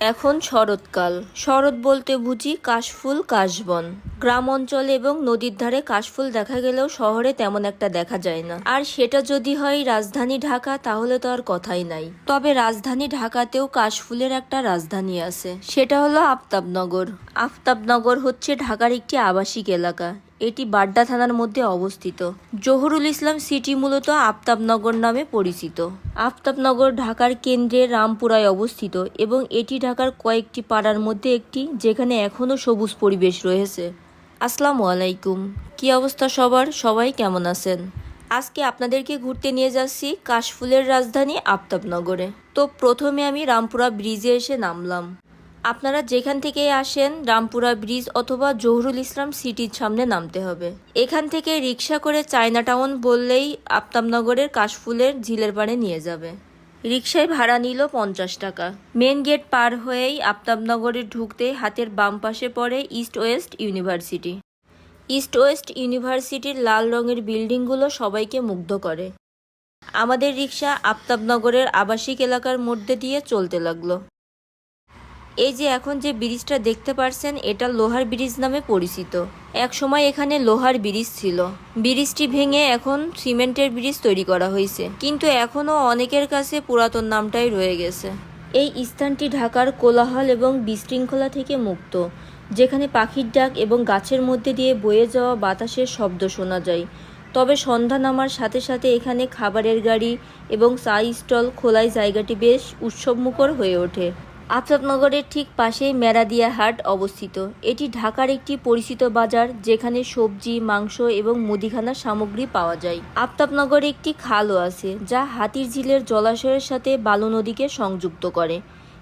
এখন শরৎকাল। শরৎ বলতে বুঝি কাশফুল, কাশবন। গ্রাম অঞ্চলে এবং নদীর ধারে কাশফুল দেখা গেলেও শহরে তেমন একটা দেখা যায় না। আর সেটা যদি হয় রাজধানী ঢাকা, তাহলে তো আর কথাই নাই। তবে রাজধানী ঢাকাতেও কাশফুলের একটা রাজধানী আছে। সেটা হলো আফতাবনগর। আফতাবনগর হচ্ছে ঢাকার একটি আবাসিক এলাকা। এটি বাড্ডা থানার মধ্যে অবস্থিত। জহুরুল ইসলাম সিটি মূলত আফতাবনগর নামে পরিচিত। আফতাবনগর ঢাকার কেন্দ্রে রামপুরায় অবস্থিত এবং এটি ঢাকার কয়েকটি পাড়ার মধ্যে একটি, যেখানে এখনও সবুজ পরিবেশ রয়েছে। আসসালামু আলাইকুম। কি অবস্থা সবার? সবাই কেমন আছেন? আজকে আপনাদেরকে ঘুরতে নিয়ে যাচ্ছি কাশফুলের রাজধানী আফতাবনগরে। তো প্রথমে আমি রামপুরা ব্রিজে এসে নামলাম। আপনারা যেখান থেকে আসেন, রামপুরা ব্রিজ অথবা জহুরুল ইসলাম সিটির সামনে নামতে হবে। এখান থেকে রিক্সা করে চায়না টাউন বললেই আফতাবনগরের কাশফুলের ঝিলের পাড়ে নিয়ে যাবে। রিক্সায় ভাড়া নিল পঞ্চাশ টাকা। মেন গেট পার হয়েই আফতাবনগরে ঢুকতে হাতের বাম পাশে পড়ে East West University. East West ইউনিভার্সিটির লাল রঙের বিল্ডিংগুলো সবাইকে মুগ্ধ করে। আমাদের রিক্সা আফতাবনগরের আবাসিক এলাকার মধ্যে দিয়ে চলতে লাগল। এই যে এখন যে ব্রিজটা দেখতে পারছেন, এটা লোহার ব্রিজ নামে পরিচিত। এক সময় এখানে লোহার ব্রিজ ছিল। ব্রিজটি ভেঙে এখন সিমেন্টের ব্রিজ তৈরি করা হয়েছে। কিন্তু এখনও অনেকের কাছে পুরাতন নামটাই রয়ে গেছে। এই স্থানটি ঢাকার কোলাহল এবং বিশৃঙ্খলা থেকে মুক্ত, যেখানে পাখির ডাক এবং গাছের মধ্যে দিয়ে বয়ে যাওয়া বাতাসের শব্দ শোনা যায়। তবে সন্ধ্যা নামার সাথে সাথে এখানে খাবারের গাড়ি এবং চা স্টল খোলায় জায়গাটি বেশ উৎসবমুখর হয়ে ওঠে। আফতাবনগরের ঠিক পাশেই মেরাদিয়া হাট অবস্থিত। এটি ঢাকার একটি পরিচিত বাজার, যেখানে সবজি, মাংস এবং মুদিখানা সামগ্রী পাওয়া যায়। আফতাবনগরে একটি খালও আছে, যা হাতির ঝিলের জলাশয়ের সাথে বালু নদীকে সংযুক্ত করে।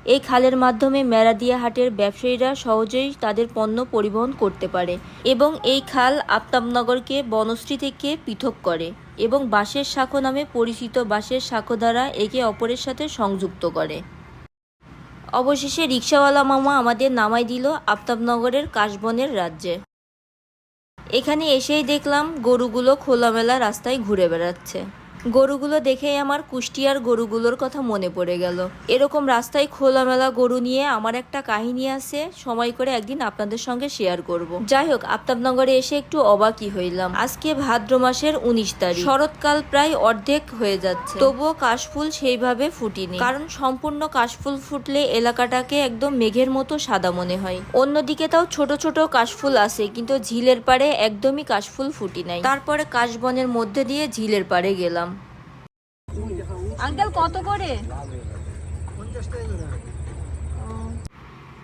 এই খালের মাধ্যমে মেরাদিয়া হাটের ব্যবসায়ীরা সহজেই তাদের পণ্য পরিবহন করতে পারে এবং এই খাল আফতাবনগরকে বনশ্রী থেকে পৃথক করে এবং বাঁশের শাখো নামে পরিচিত বাঁশের শাখো দ্বারা একে অপরের সাথে সংযুক্ত করে। অবশেষে রিক্সাওয়ালা মামা আমাদের নামাই দিল আফতাবনগরের কাশবনের রাজ্যে। এখানে এসেই দেখলাম গরুগুলো খোলামেলা রাস্তায় ঘুরে বেড়াচ্ছে। গরুগুলো দেখেই আমার কুষ্টিয়ার গরুগুলোর কথা মনে পড়ে গেল। এরকম রাস্তায় খোলামেলা গরু নিয়ে আমার একটা কাহিনী আছে, সময় করে একদিন আপনাদের সঙ্গে শেয়ার করব। যাই হোক, আফতাবনগরে এসে একটু অবাকই হইলাম। আজকে ভাদ্র মাসের উনিশ তারিখ। শরৎকাল প্রায় অর্ধেক হয়ে যাচ্ছে। তবুও কাশফুল সেইভাবে ফুটিনি। কারণ সম্পূর্ণ কাশফুল ফুটলে এলাকাটাকে একদম মেঘের মতো সাদা মনে হয়। অন্যদিকে তাও ছোট ছোট কাশফুল আছে, কিন্তু ঝিলের পাড়ে একদমই কাশফুল ফুটি নাই। তারপরে কাশবনের মধ্যে দিয়ে ঝিলের পাড়ে গেলাম। আঙ্কেল কত করে?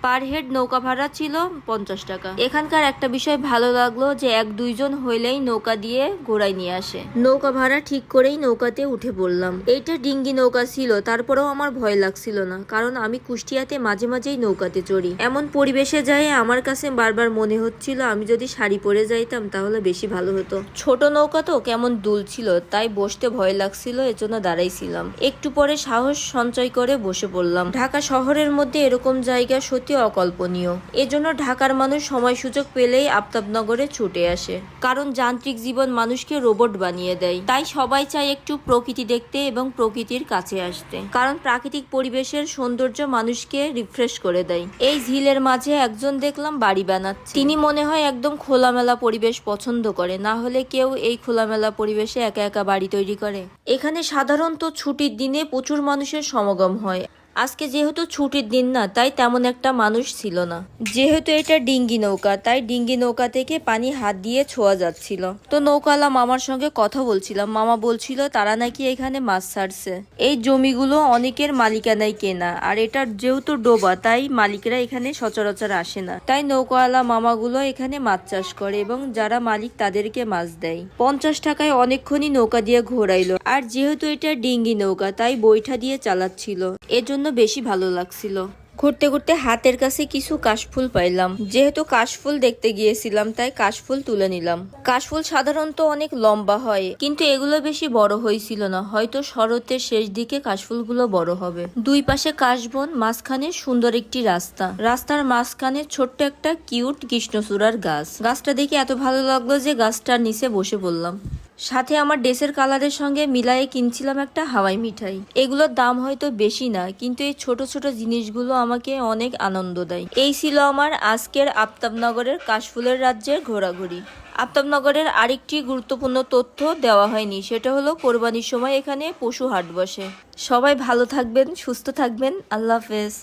পার হেড নৌকা ভাড়া ছিল পঞ্চাশ টাকা। এখানকার একটা বিষয় ভালো লাগল যে এক দুইজন হইলেই নৌকা দিয়ে ঘোড়ায় নিয়ে আসে। নৌকা ভাড়া ঠিক করেই নৌকাতে উঠে পড়লাম। এইটা ডিঙ্গি নৌকা ছিল, তারপরেও আমার ভয় লাগছিল না, কারণ আমি কুষ্টিয়াতে মাঝে মাঝেই নৌকাতে চড়ি। এমন পরিবেশে যায় আমার কাছে বারবার মনে হচ্ছিল আমি যদি শাড়ি পরে যাইতাম তাহলে বেশি ভালো হতো। ছোট নৌকা তো কেমন দুল ছিল, তাই বসতে ভয় লাগছিল, এজন্য দাঁড়াইছিলাম। একটু পরে সাহস সঞ্চয় করে বসে পড়লাম। ঢাকা শহরের মধ্যে এরকম জায়গা সত্যি অকল্পনীয়। এজন্য ঢাকার মানুষ সময় সুযোগ পেলেই আফতাবনগরে ছুটে আসে। কারণ যান্ত্রিক জীবন মানুষকে রোবট বানিয়ে দেয়। তাই সবাই চায় একটু প্রকৃতি দেখতে এবং প্রকৃতির কাছে আসতে। কারণ প্রাকৃতিক পরিবেশের সৌন্দর্য মানুষকে রিফ্রেশ করে দেয়। এই ঝিলের মাঝে একজন দেখলাম বাড়ি বানাচ্ছে। তিনি মনে হয় একদম খোলামেলা পরিবেশ পছন্দ করে। না হলে কেউ এই খোলামেলা পরিবেশে একা একা বাড়ি তৈরি করে। এখানে সাধারণত ছুটির দিনে প্রচুর মানুষের সমাগম হয়। আজকে যেহেতু ছুটির দিন না, তাই তেমন একটা মানুষ ছিল না। যেহেতু এটা ডিঙ্গি নৌকা, তাই ডিঙ্গি নৌকা থেকে পানি হাত দিয়ে ছোঁয়া যাচ্ছিল। তো নৌকালা মামার সঙ্গে কথা বলছিলাম। মামা বলছিল, তারা নাকি এখানে মাছ ছাড়ছে। এই জমিগুলো অনেকের মালিকানায় কেনা, আর এটা যেহেতু ডোবা, তাই মালিকরা এখানে সচরাচর আসে না। তাই নৌকাওয়ালা মামাগুলো এখানে মাছ চাষ করে এবং যারা মালিক তাদেরকে মাছ দেয়। পঞ্চাশ টাকায় অনেকক্ষণই নৌকা দিয়ে ঘোরাইলো। আর যেহেতু এটা ডিঙ্গি নৌকা, তাই বৈঠা দিয়ে চালাচ্ছিল। এজন্য বেশি ভালো লাগছিল। ঘুরতে ঘুরতে হাতের কাছে কিছু কাশফুল পাইলাম। যেহেতু কাশফুল দেখতে গিয়েছিলাম, তাই কাশফুল তুলে নিলাম। কাশফুল সাধারণত অনেক লম্বা হয়, কিন্তু এগুলো বেশি বড় হয়েছিল না। হয়তো শরতের শেষ দিকে কাশফুলগুলো বড় হবে। দুই পাশে কাশবন, মাঝখানে সুন্দর একটি রাস্তা। রাস্তার মাঝখানে ছোট্ট একটা কিউট কৃষ্ণচূড়ার গাছ। গাছটা দেখে এত ভালো লাগল যে গাছটার নিচে বসে পড়লাম। সাথে আমার ড্রেসের কালারের সঙ্গে মিলায়ে কিনছিলাম একটা হাওয়াই মিঠাই। এগুলোর দাম হয়তো বেশি না, কিন্তু এই ছোট ছোট জিনিসগুলো আমাকে অনেক আনন্দ দেয়। এই ছিল আমার আজকের আফতাবনগরের কাশফুলের রাজ্যের ঘোরাঘুরি। আফতাবনগরের আরেকটি গুরুত্বপূর্ণ তথ্য দেওয়া হয়নি, সেটা হলো কোরবানির সময় এখানে পশু হাট বসে। সবাই ভালো থাকবেন, সুস্থ থাকবেন, আল্লাহ হাফেজ।